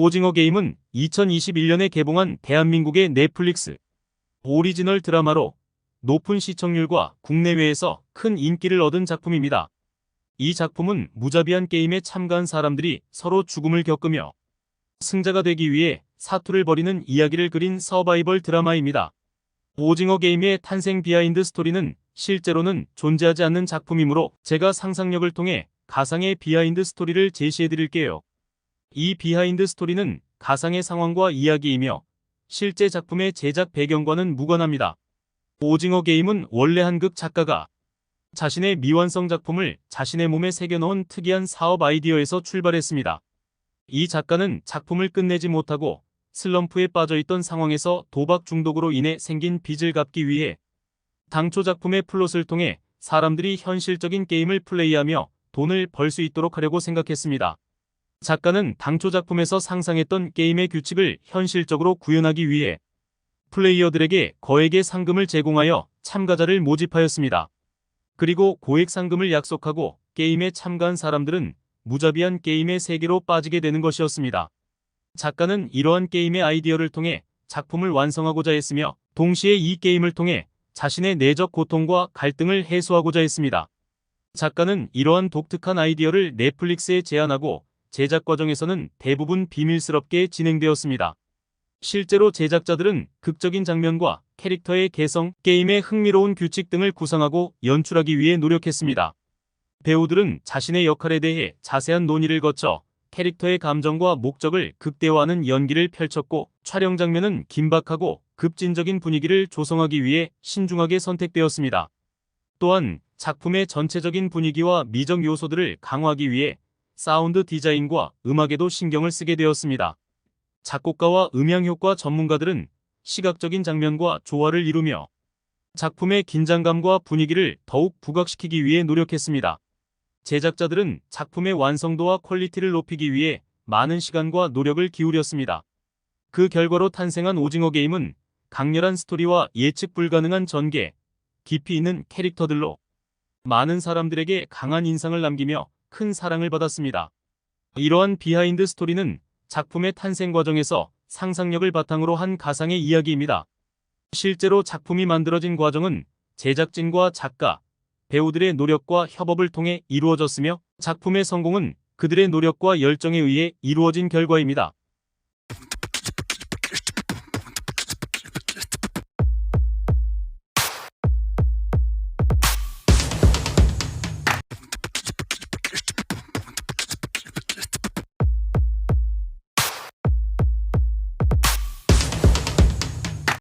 오징어 게임은 2021년에 개봉한 대한민국의 넷플릭스 오리지널 드라마로 높은 시청률과 국내외에서 큰 인기를 얻은 작품입니다. 이 작품은 무자비한 게임에 참가한 사람들이 서로 죽음을 겪으며 승자가 되기 위해 사투를 벌이는 이야기를 그린 서바이벌 드라마입니다. 오징어 게임의 탄생 비하인드 스토리는 실제로는 존재하지 않는 작품이므로 제가 상상력을 통해 가상의 비하인드 스토리를 제시해 드릴게요. 이 비하인드 스토리는 가상의 상황과 이야기이며 실제 작품의 제작 배경과는 무관합니다. 오징어 게임은 원래 한극 작가가 자신의 미완성 작품을 자신의 몸에 새겨넣은 특이한 사업 아이디어에서 출발했습니다. 이 작가는 작품을 끝내지 못하고 슬럼프에 빠져있던 상황에서 도박 중독으로 인해 생긴 빚을 갚기 위해 당초 작품의 플롯을 통해 사람들이 현실적인 게임을 플레이하며 돈을 벌 수 있도록 하려고 생각했습니다. 작가는 당초 작품에서 상상했던 게임의 규칙을 현실적으로 구현하기 위해 플레이어들에게 거액의 상금을 제공하여 참가자를 모집하였습니다. 그리고 고액 상금을 약속하고 게임에 참가한 사람들은 무자비한 게임의 세계로 빠지게 되는 것이었습니다. 작가는 이러한 게임의 아이디어를 통해 작품을 완성하고자 했으며 동시에 이 게임을 통해 자신의 내적 고통과 갈등을 해소하고자 했습니다. 작가는 이러한 독특한 아이디어를 넷플릭스에 제안하고 제작 과정에서는 대부분 비밀스럽게 진행되었습니다. 실제로 제작자들은 극적인 장면과 캐릭터의 개성, 게임의 흥미로운 규칙 등을 구상하고 연출하기 위해 노력했습니다. 배우들은 자신의 역할에 대해 자세한 논의를 거쳐 캐릭터의 감정과 목적을 극대화하는 연기를 펼쳤고 촬영 장면은 긴박하고 급진적인 분위기를 조성하기 위해 신중하게 선택되었습니다. 또한 작품의 전체적인 분위기와 미적 요소들을 강화하기 위해 사운드 디자인과 음악에도 신경을 쓰게 되었습니다. 작곡가와 음향효과 전문가들은 시각적인 장면과 조화를 이루며 작품의 긴장감과 분위기를 더욱 부각시키기 위해 노력했습니다. 제작자들은 작품의 완성도와 퀄리티를 높이기 위해 많은 시간과 노력을 기울였습니다. 그 결과로 탄생한 오징어 게임은 강렬한 스토리와 예측 불가능한 전개, 깊이 있는 캐릭터들로 많은 사람들에게 강한 인상을 남기며 큰 사랑을 받았습니다. 이러한 비하인드 스토리는 작품의 탄생 과정에서 상상력을 바탕으로 한 가상의 이야기입니다. 실제로 작품이 만들어진 과정은 제작진과 작가, 배우들의 노력과 협업을 통해 이루어졌으며 작품의 성공은 그들의 노력과 열정에 의해 이루어진 결과입니다.